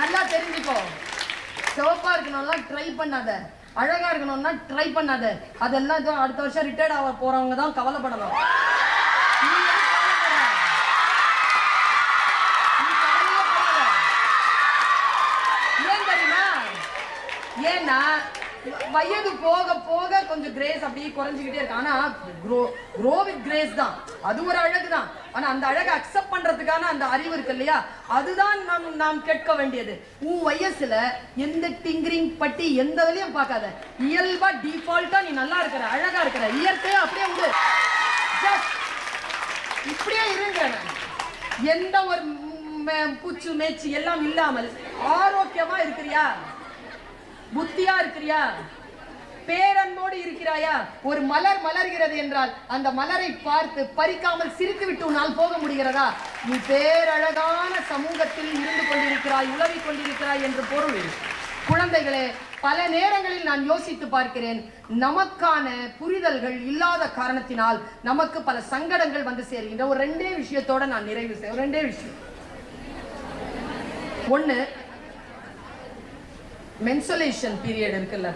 நல்லா தெரிஞ்சுக்கோ. சிவப்பா இருக்கணும்னா ட்ரை பண்ணாத. அழகா இருக்கணும்னா ட்ரை பண்ணாத. அதெல்லாம் இதோ அடுத்த வருஷம் ரிட்டையர்ட் ஆக போறவங்க தான் கவலைப்படணும். ஏன்னா வயது போக போக கொஞ்சம் கிரேஸ் அப்படியே குறைஞ்சிக்கிட்டே இருக்கு. ஆனா க்ரோ க்ரோ வித் கிரேஸ் தான். அது ஒரு அழகு தான். ஆனா அந்த அழகை அக்செப்ட் பண்றதுக்கான அந்த அறிவு இருக்கு இல்லையா? அதுதான் நாம் நாம் கேட்க வேண்டியது. உன் வயசுல எந்த டிங்கிரிங் பட்டி எந்த வேலையும் பார்க்காத. இயல்பா டிஃபால்ட்டா நீ நல்லா இருக்கிற அழகா இருக்கிற. இயற்கையா அப்படியே உண்டு இப்படியே இருங்க. எந்த ஒரு பூச்சு மேய்ச்சி எல்லாம் இல்லாமல் ஆரோக்கியமா இருக்கிறியா? புத்தியா இருக்கிறியா? பேரன்போடு இருக்கிறாயா? ஒரு மலர் மலர்கிறது என்றால் அந்த மலரை பார்த்து பறிக்காமல் சிரித்து விட்டு உன்னால் போக முடிகிறதா? நீ பேரழகான சமூகத்தில் இருந்து கொண்டிருக்கிறாய் உழவி கொண்டிருக்கிறாய் என்று பொருள். குழந்தைகளே பல நேரங்களில் நான் யோசித்து பார்க்கிறேன். நமக்கான புரிதல்கள் இல்லாத காரணத்தினால் நமக்கு பல சங்கடங்கள் வந்து சேர்கின்ற ஒரு ரெண்டே விஷயத்தோட நான் நிறைவு செய்ய ரெண்டே விஷயம். ஒன்று மென்சுலேஷன் பீரியட் இருக்குல்ல?